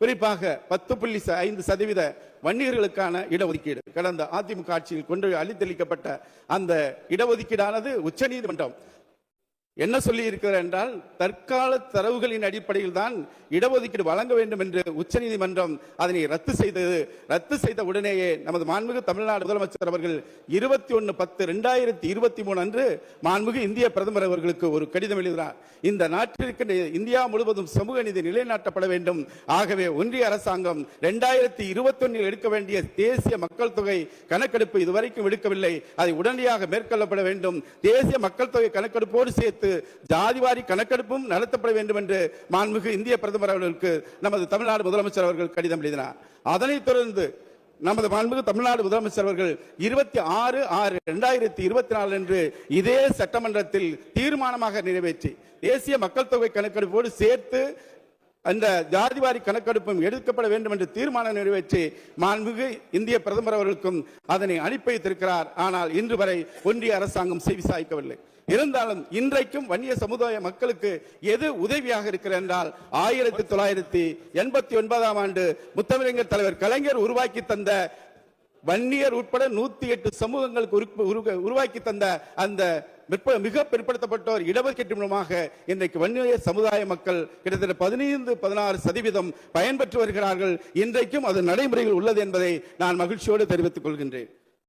குறிப்பாக பத்து புள்ளி ச- ஐந்து சதவீத வன்னியர்களுக்கான இடஒதுக்கீடு. கடந்த அதிமுக ஆட்சியில் கொண்டு அளித்தளிக்கப்பட்ட அந்த இடஒதுக்கீடானது உச்சநீதிமன்றம் என்ன சொல்லி இருக்கிறார் என்றால் தற்கால தரவுகளின் அடிப்படையில் தான் இடஒதுக்கீடு வழங்க வேண்டும் என்று உச்சநீதிமன்றம் அதனை ரத்து செய்தது. ரத்து செய்த உடனேயே நமது மாண்புமிகு தமிழ்நாடு முதலமைச்சர் அவர்கள் இருபத்தி ஒன்னு பத்து ரெண்டாயிரத்தி இருபத்தி மூணு அன்று மாண்புமிகு இந்திய பிரதமர் அவர்களுக்கு ஒரு கடிதம் எழுதினார். இந்த நாட்டிற்கு இந்தியா முழுவதும் சமூக நீதி நிலைநாட்டப்பட வேண்டும். ஆகவே ஒன்றிய அரசாங்கம் இரண்டாயிரத்தி இருபத்தி எடுக்க வேண்டிய தேசிய மக்கள் தொகை கணக்கெடுப்பு இதுவரைக்கும் எடுக்கவில்லை. அதை உடனடியாக மேற்கொள்ளப்பட வேண்டும். தேசிய மக்கள் தொகை கணக்கெடுப்போடு சேர்த்து ஜாதிவாரி கணக்கெடுப்பும் நடத்தப்பட வேண்டும் என்று மாண்புமிகு இந்திய பிரதமர் அவர்களுக்கு நமது தமிழ்நாடு முதலமைச்சர் அவர்கள் கடிதம் எழுதினார். அதனைத் தொடர்ந்து நமது மாண்புமிகு தமிழ்நாடு முதலமைச்சர் அவர்கள் இருபத்தி ஆறு ஆறு இரண்டாயிரத்தி இருபத்தி நாலு அன்று இதே சட்டமன்றத்தில் தீர்மானமாக நிறைவேற்றி தேசிய மக்கள் தொகை கணக்கெடுப்போடு சேர்த்து அந்த ஜாதிவாரி கணக்கெடுப்பும் எடுக்கப்பட வேண்டும் என்று தீர்மானம் நிறைவேற்றி மாண்புமிகு இந்திய பிரதமர் அவர்களுக்கும் அதனை அனுப்பி வைத்திருக்கிறார். ஆனால் இன்று வரை ஒன்றிய அரசாங்கம் செவிசாய்க்கவில்லை இருந்தாலும் இன்றைக்கும் வன்னிய சமுதாய மக்களுக்கு எது உதவியாக இருக்கிறது என்றால் ஆயிரத்தி தொள்ளாயிரத்தி எண்பத்தி ஒன்பதாம் ஆண்டு முத்தமிழங்கர் தலைவர் கலைஞர் உருவாக்கி தந்த வன்னியர் உட்பட நூத்தி எட்டு சமூகங்களுக்கு உருப்பு- உருவாக்கி தந்த அந்த பிற்ப- மிக பிற்படுத்தப்பட்டோர் இடஒதுக்கீட்டு மூலமாக இன்றைக்கு வன்னிய சமுதாய மக்கள் கிட்டத்தட்ட பதினைந்து பதினாறு சதவீதம் பயன்பெற்று வருகிறார்கள். இன்றைக்கும் அது நடைமுறையில் உள்ளது என்பதை நான் மகிழ்ச்சியோடு தெரிவித்துக் கொள்கின்றேன்.